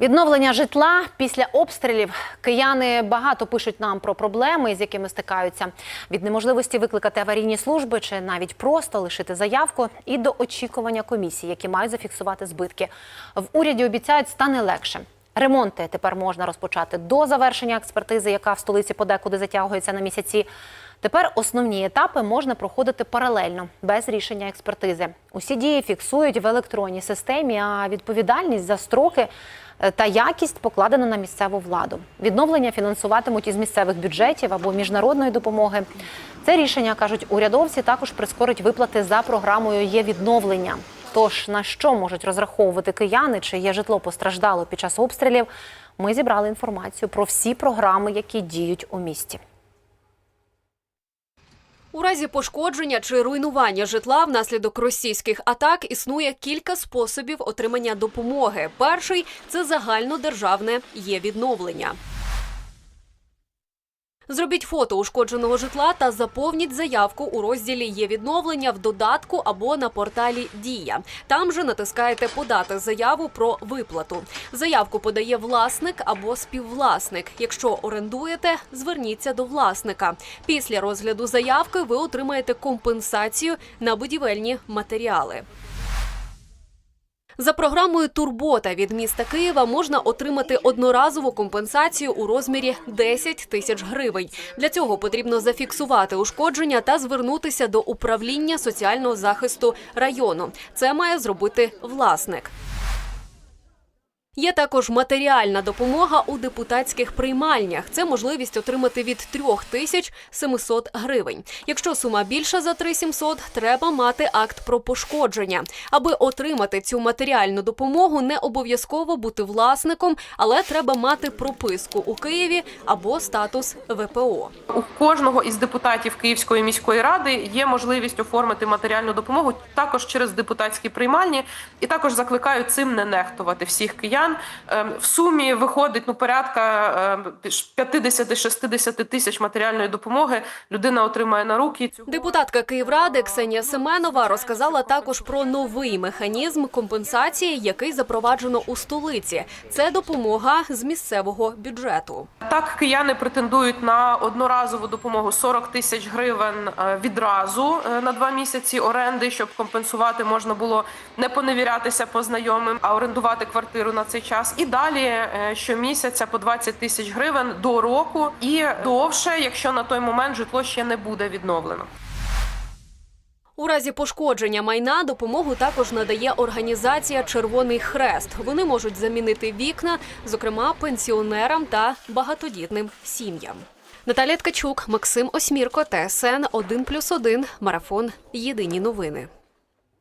Відновлення житла після обстрілів кияни багато пишуть нам про проблеми, з якими стикаються від неможливості викликати аварійні служби чи навіть просто лишити заявку і до очікування комісій, які мають зафіксувати збитки. В уряді обіцяють стане легше. Ремонти тепер можна розпочати до завершення експертизи, яка в столиці подекуди затягується на місяці. Тепер основні етапи можна проходити паралельно, без рішення експертизи. Усі дії фіксують в електронній системі, а відповідальність за строки та якість покладена на місцеву владу. Відновлення фінансуватимуть із місцевих бюджетів або міжнародної допомоги. Це рішення, кажуть урядовці, також прискорить виплати за програмою є відновлення. Тож на що можуть розраховувати кияни, чи є житло постраждало під час обстрілів? Ми зібрали інформацію про всі програми, які діють у місті. У разі пошкодження чи руйнування житла внаслідок російських атак існує кілька способів отримання допомоги. Перший це загальнодержавне є відновлення. Зробіть фото ушкодженого житла та заповніть заявку у розділі Є відновлення в додатку або на порталі Дія. Там же натискаєте Подати заяву про виплату. Заявку подає власник або співвласник. Якщо орендуєте, зверніться до власника. Після розгляду заявки ви отримаєте компенсацію на будівельні матеріали. За програмою Турбота від міста Києва можна отримати одноразову компенсацію у розмірі 10 тисяч гривень. Для цього потрібно зафіксувати ушкодження та звернутися до управління соціального захисту району. Це має зробити власник. Є також матеріальна допомога у депутатських приймальнях. Це можливість отримати від 3700 гривень. Якщо сума більша за 3700, треба мати акт про пошкодження. Аби отримати цю матеріальну допомогу, не обов'язково бути власником, але треба мати прописку у Києві або статус ВПО. У кожного із депутатів Київської міської ради є можливість оформити матеріальну допомогу також через депутатські приймальні, і також закликаю цим не нехтувати всіх киян. Ем, В сумі виходить ну порядка ем, 50-60 тисяч матеріальної допомоги. Людина отримає на руки. Депутатка Київради Ксенія Семенова розказала також про новий механізм компенсації, який запроваджено у столиці. Це допомога з місцевого бюджету. Так, кияни претендують на одноразову допомогу 40 тисяч гривень е, відразу е, на два місяці оренди, щоб компенсувати можна було не поневірятися по знайомим, а орендувати квартиру на цей час. І далі е, щомісяця по 20 тисяч гривень до року і довше, якщо на той момент житло ще не буде відновлено. У разі пошкодження майна допомогу також надає організація Червоний Хрест. Вони можуть замінити вікна, зокрема пенсіонерам та багатодітним сім'ям. Наталія Ткачук, Максим Осмірко, ТСН 1+,1, Марафон. Єдині новини.